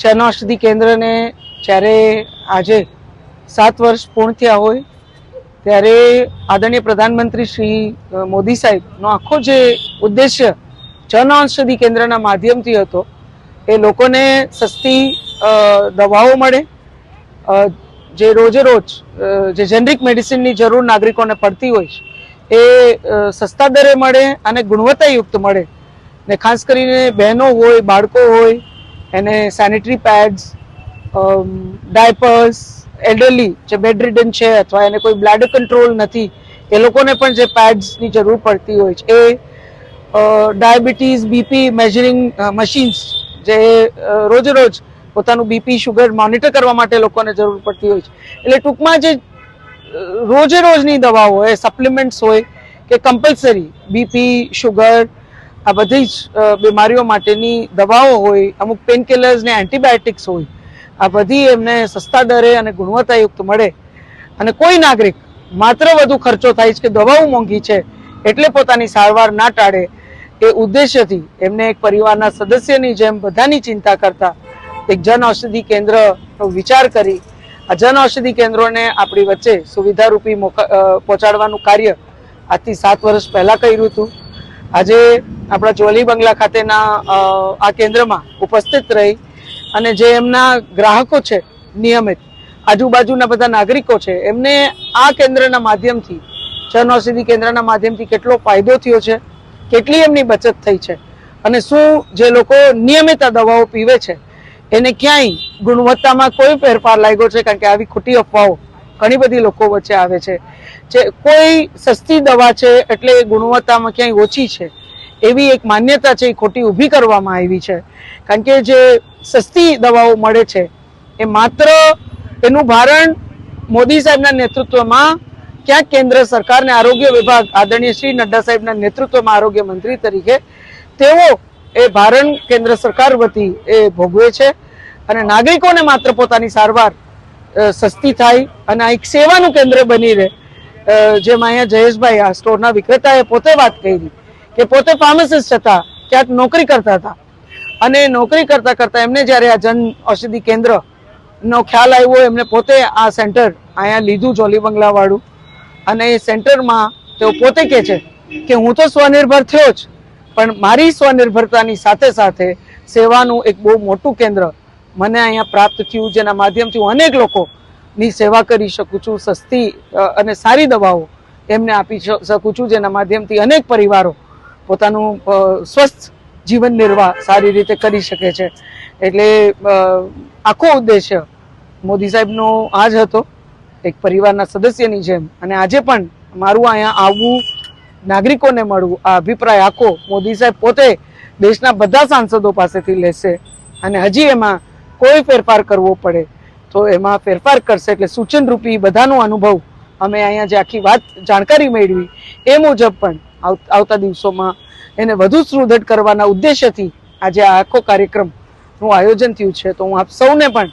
જનઔષધિ કેન્દ્રને જ્યારે આજે સાત વર્ષ પૂર્ણ થયા હોય, ત્યારે આદરણીય પ્રધાનમંત્રી શ્રી મોદી સાહેબનો આખો જે ઉદ્દેશ્ય જનૌષધિ કેન્દ્રના માધ્યમથી હતો, એ લોકોને સસ્તી દવાઓ મળે જે રોજે રોજ જે જેનરિક મેડિસિનની જરૂર નાગરિકોને પડતી હોય છે, એ સસ્તા દરે મળે અને ગુણવત્તાયુક્ત મળે. ને ખાસ કરીને બહેનો હોય, બાળકો હોય એને સેનિટરી પેડ્સ ડાયપર્સ એલ્ડરલી જે બેડ રિડન છે અથવા એને કોઈ બ્લડ કંટ્રોલ નથી, એ લોકોને પણ જે પેડ્સની જરૂર પડતી હોય છે. એ diabetes B P measuring machines જે રોજ રોજ પોતાનું બીપી શુગર મોનિટર કરવા માટે લોકોને જરૂર પડતી હોય છે. એટલે ટૂંકમાં જે રોજે રોજની દવાઓ હોય સપ્લિમેન્ટ્સ હોય કે કમ્પલસરી બીપી શુગર આ બધી જ બીમારીઓ માટેની દવાઓ હોય, અમુક પેનકિલર્સ ને એન્ટીબાયોટિક્સ હોય, આ બધી એમને સસ્તા દરે અને ગુણવત્તાયુક્ત મળે. અને કોઈ નાગરિક માત્ર વધુ ખર્ચો થાય છે કે દવાઓ મોંઘી છે, એટલે પોતાની સારવાર ના ટાળે, એ ઉદ્દેશ્યથી એમને એક પરિવારના સદસ્યની જેમ બધાની ચિંતા કરતા એક જન ઔષધિ કેન્દ્રનો વિચાર કરી, આ જન ઔષધિ કેન્દ્રોને આપણી વચ્ચે સુવિધારૂપી પહોંચાડવાનું કાર્ય આજથી સાત વર્ષ પહેલાં કર્યું હતું. આજે આપણા ચોલી બંગલા ખાતેના આ કેન્દ્રમાં ઉપસ્થિત રહી અને જે એમના ગ્રાહકો છે નિયમિત, આજુબાજુના બધા નાગરિકો છે, એમને આ કેન્દ્રના માધ્યમથી જન ઔષધિ કેન્દ્રના માધ્યમથી કેટલો ફાયદો થયો છે, કેટલી એમની બચત થઈ છે અને શું જે લોકો નિયમિત આ દવાઓ પીવે છે, એને ક્યાંય ગુણવત્તામાં કોઈ ફેરફાર લાગ્યો છે, કારણ કે આવી ખોટી અફવાઓ ઘણી બધી લોકો વચ્ચે આવે છે. જે કોઈ સસ્તી દવા છે, એટલે ગુણવત્તામાં ક્યાંય ઓછી છે એવી એક માન્યતા છે એ ખોટી ઊભી કરવામાં આવી છે. કારણ કે જે સસ્તી દવાઓ મળે છે, એ માત્ર એનું ભારણ મોદી સાહેબના નેતૃત્વમાં ક્યાંક કેન્દ્ર સરકારને આરોગ્ય વિભાગ, આદરણીય શ્રી નડ્ડા સાહેબના નેતૃત્વમાં આરોગ્ય મંત્રી તરીકે, તેઓ એ ભારણ કેન્દ્ર સરકાર વતી એ ભોગવે છે અને નાગરિકોને માત્ર પોતાની સારવાર સસ્તી થાય અને આ એક સેવાનું કેન્દ્ર બની રહે. જેમાં અહીંયા જયેશભાઈ, આ સ્ટોરના વિક્રેતાએ પોતે વાત કરી. કે પોતે ફાર્માસિસ્ટ હતા, ક્યાંક નોકરી કરતા હતા. અને નોકરી કરતા કરતા એમને જ્યારે આ જન ઔષધિ કેન્દ્ર નો ખ્યાલ આવ્યો, એમને પોતે આ સેન્ટર અહીંયા લીધું જોલી બંગલાવાળું. અને એ સેન્ટરમાં તેઓ પોતે કહે છે કે હું તો સ્વનિર્ભર થયો જ, પણ મારી સ્વનિર્ભરતાની સાથે સાથે સેવાનું એક બહુ મોટું કેન્દ્ર મને અહીંયા પ્રાપ્ત થયું, જેના માધ્યમથી હું અનેક લોકોની સેવા કરી શકું છું, સસ્તી અને સારી દવાઓ એમને આપી શકું છું, જેના માધ્યમથી અનેક પરિવારો પોતાનું સ્વસ્થ જીવન નિર્વાહ સારી રીતે કરી શકે છે. એટલે આખો ઉદ્દેશ્ય મોદી સાહેબનો આ જ હતો, એક પરિવારના સદસ્યની જેમ. અને આજે પણ મારું અહીંયા આવવું, નાગરિકોને મળવું, આ અભિપ્રાય આખો મોદી સાહેબ પોતે દેશના બધા સાંસદો પાસેથી લેશે. અને હજી એમાં કોઈ ફેરફાર કરવો પડે, તો એમાં ફેરફાર કરશે. એટલે સૂચનરૂપી બધાનો અનુભવ અમે અહીંયા જે આખી વાત જાણકારી મેળવી, એ મુજબ પણ આવતા દિવસોમાં એને વધુ સુદૃઢ કરવાના ઉદ્દેશ્યથી આજે આ આખો કાર્યક્રમનું આયોજન થયું છે. તો હું આપ સૌને પણ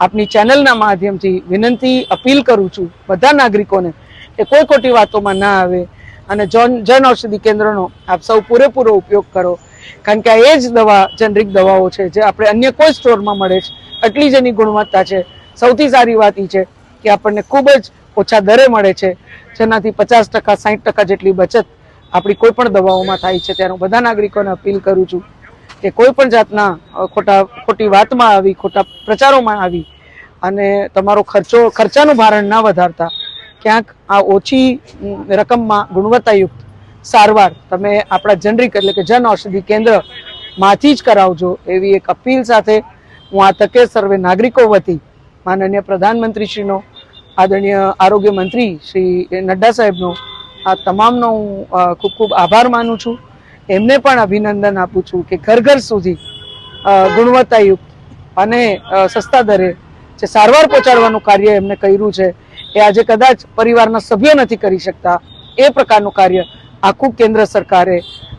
આપની ચેનલના માધ્યમથી વિનંતી, અપીલ કરું છું બધા નાગરિકોને કે કોઈ ખોટી વાતોમાં ના આવે અને જન જન ઔષધિ કેન્દ્રનો આપ સૌ પૂરેપૂરો ઉપયોગ કરો. કારણ કે આ એ જ દવા, જનરિક દવાઓ છે જે આપણે અન્ય કોઈ સ્ટોરમાં મળે છે. એટલી જ એની ગુણવત્તા છે. સૌથી સારી વાત એ છે કે આપણને ખૂબ જ ઓછા દરે મળે છે. જેનાથી પચાસ ટકા સાહીઠ ટકા જેટલી બચત આપણી કોઈ પણ દવાઓમાં થાય છે, ત્યારે હું બધા નાગરિકોને અપીલ કરું છું કે કોઈ પણ જાતના ખોટા, ખોટી વાતમાં આવી, ખોટા પ્રચારોમાં આવી અને તમારો ખર્ચો, ખર્ચાનું ભારણ ના વધારતા ક્યાંક આ ઓછી રકમમાં ગુણવત્તાયુક્ત સારવાર તમે આપણા જનરિક એટલે કે જન ઔષધિ કેન્દ્રમાંથી જ કરાવજો, એવી એક અપીલ સાથે હું આ તકે સર્વે નાગરિકો વતી માનનીય પ્રધાનમંત્રીશ્રીનો, આદરણીય આરોગ્ય મંત્રી શ્રી નડ્ડા સાહેબનો આ તમામનો હું ખૂબ ખૂબ આભાર માનું છું. એમને પણ અભિનંદન આપું છું કે ઘર ઘર સુધી ગુણવત્તાયુક્ત અને સસ્તા દરે જે સારવાર પહોંચાડવાનું કાર્ય એમને કર્યું છે, એ આજે કદાચ પરિવારના સભ્યો નથી કરી શકતા, એ પ્રકારનું કાર્ય આખું કેન્દ્ર સરકારે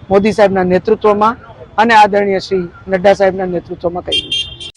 મોદી સાહેબના નેતૃત્વમાં અને આદરણીય શ્રી નડ્ડા સાહેબના નેતૃત્વમાં કર્યું છે.